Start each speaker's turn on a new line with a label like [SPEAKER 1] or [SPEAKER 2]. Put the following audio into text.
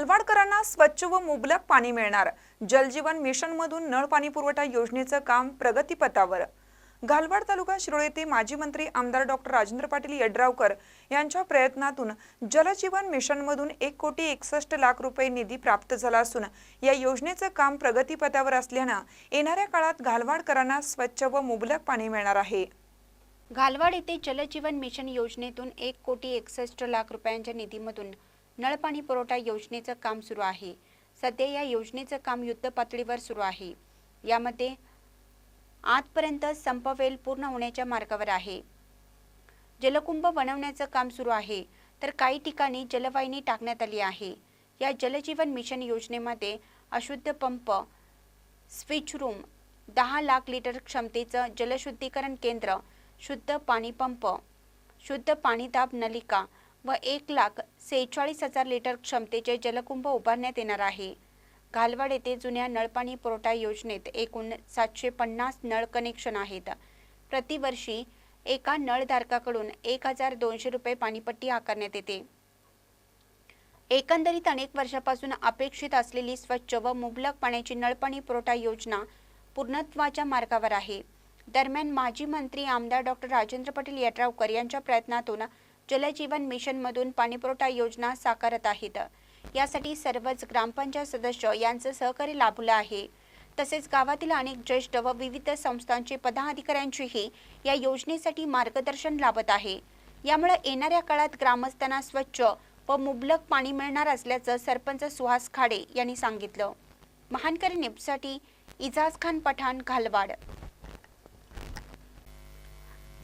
[SPEAKER 1] घालवाडकरांना स्वच्छ व मुबलक पाणी मिळणार. जलजीवन मिशनमधून नळ पाणी पुरवठा योजनेचं काम प्रगतीपथावर. घालवाड तालुका शिरोळ येथे माजी मंत्री आमदार डॉक्टर राजेंद्र पाटील यड्रावकर यांच्या प्रयत्नातून जलजीवन मिशनमधून एक कोटी एकसष्ट लाख रुपये निधी प्राप्त झाला असून या योजनेचं काम प्रगतीपथावर असल्यानं येणाऱ्या काळात घालवाडकरांना स्वच्छ व मुबलक पाणी मिळणार आहे.
[SPEAKER 2] घालवाड येथे जलजीवन मिशन योजनेतून एक कोटी एकसष्ट लाख रुपयांच्या निधीमधून नळपाणी पुरवठा योजनेचं काम सुरू आहे. सध्या या योजनेचं काम युद्ध पातळीवर सुरू आहे. यामध्ये आजपर्यंत संपवेल पूर्ण होण्याच्या मार्गावर आहे. जलकुंभ बनवण्याचं काम सुरू आहे. तर काही ठिकाणी जलवाहिनी टाकण्यात आली आहे. या जलजीवन मिशन योजनेमध्ये अशुद्ध पंप स्विच रूम दहा लाख लिटर क्षमतेचं जलशुद्धीकरण केंद्र शुद्ध पाणी पंप शुद्ध पाणीदाब नलिका व एक लाख सेहेचाळीस हजार लिटर क्षमतेचे जलकुंभ उभारण्यात येणार आहे. घालवाड येथे जुन्या नळपाणी पुरवठा योजनेत एकूण सातशे पन्नास नळ कनेक्शन आहेत. प्रतिवर्षी एका नळधारकाकडून एक हजार दोनशे रुपये पाणीपट्टी आकारण्यात येते. एकंदरीत अनेक वर्षापासून अपेक्षित असलेली स्वच्छ व मुबलक पाण्याची नळपाणी पुरवठा योजना पूर्णत्वाच्या मार्गावर आहे. दरम्यान माजी मंत्री आमदार डॉक्टर राजेंद्र पाटील यड्रावकर यांच्या प्रयत्नातून जलजीवन मिशनमधून पाणीपुरवठा योजना साकारत आहेत. यासाठी सर्वच ग्रामपंचायत सदस्य यांचं सहकार्य लाभलं आहे. तसेच गावातील अनेक ज्येष्ठ व विविध संस्थांचे पदाधिकाऱ्यांचीही या योजनेसाठी मार्गदर्शन लाभत आहे. यामुळे येणाऱ्या काळात ग्रामस्थांना स्वच्छ व मुबलक पाणी मिळणार असल्याचं सरपंच सुहास खाडे यांनी सांगितलं. महानकरी निपसाठी इजाज खान पठाण घालवाड.